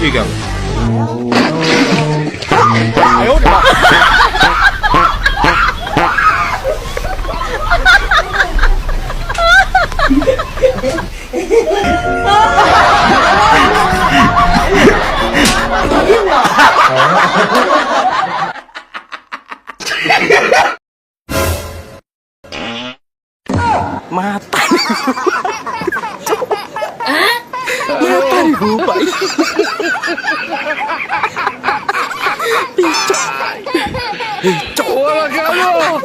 You go. mata. Mata nih gue pak. Ico Ico Wala kamu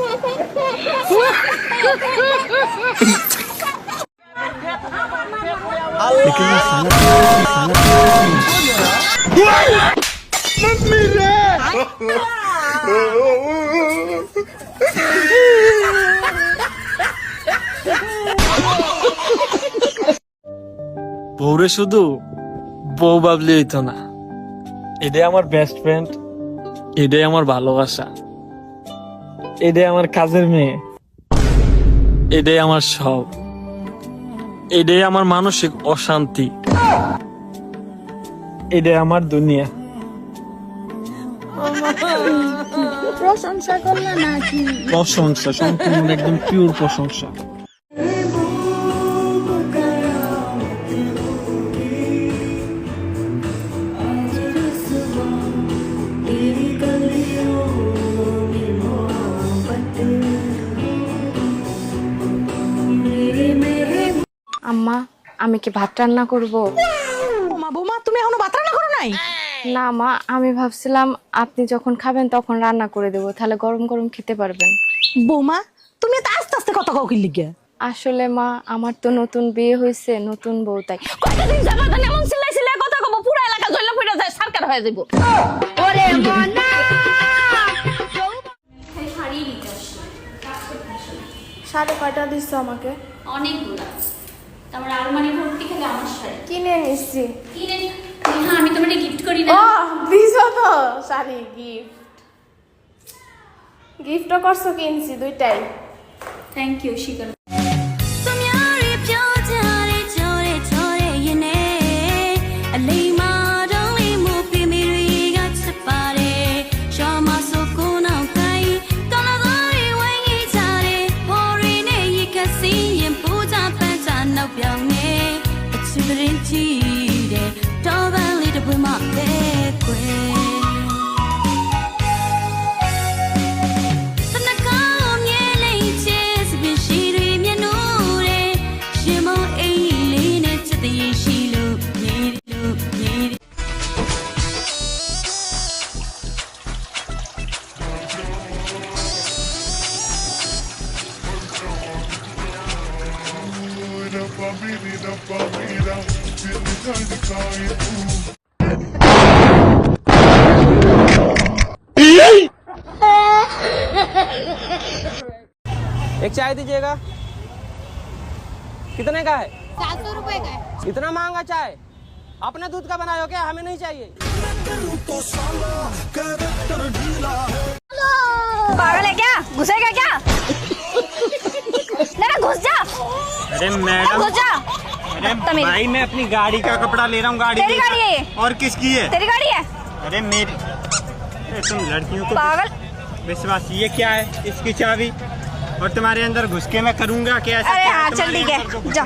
বউরে শুধু বউ ভাবলে হইতো না। এটাই আমার বেস্ট ফ্রেন্ড এটাই আমার ভালোবাসা। এটাই আমার কাজের মেয়ে। এটাই আমার সব। এটাই আমার মানসিক অশান্তি। এটাই আমার দুনিয়া। প্রশংসা করলে নাকি? প্রশংসা সম্পূর্ণ একদম পিওর প্রশংসা। আম্মা আমি কি ভাত রান্না করব? মা বৌমা তুমি এখনও ভাত রান্না করো নাই? না মা আমি ভাবছিলাম আপনি যখন খাবেন তখন রান্না করে দেবো তাহলে গরম গরম খেতে পারবেন। বৌমা তুমি তো আস্তে আস্তে কথা কাউকে লিখে আসলে মা আমার তো নতুন বিয়ে হয়েছে নতুন বউ তাই। কয়টা দিন যাবা জানি এমন সিলাই সিলাই কথা কব পুরো এলাকা জল্লা পড়ে যায় সরকার হয়ে যাব ওরে মনা! সাড়ে কয়টা দিচ্ছ আমাকে? অনেকগুলা কিনে নিচ্ছি কিনে? হ্যাঁ আমি তোমাকে গিফট করি না। ও দিছ তো। শাড়ি গিফট গিফটও করছ কিনছি দুইটাই। থ্যাংক ইউ শিকার। သူ एक चाय दीजिएगा। कितने का है? सात सौ रुपए का है। इतना महँगा चाय? अपने दूध का बनाए हो क्या? हमें नहीं चाहिए। अरे मैडम। अरे भाई मैं अपनी गाड़ी का कपड़ा ले रहा हूँ गाड़ी तेरी गाड़ी है। और किसकी है? तेरी गाड़ी है। अरे मेरी। अरे तुम लड़कियों को पागल। विश्वास ये क्या है? इसकी चाबी? और तुम्हारे अंदर घुस के मैं करूँगा? क्या अरे हाँ, चल ठीक है, जा।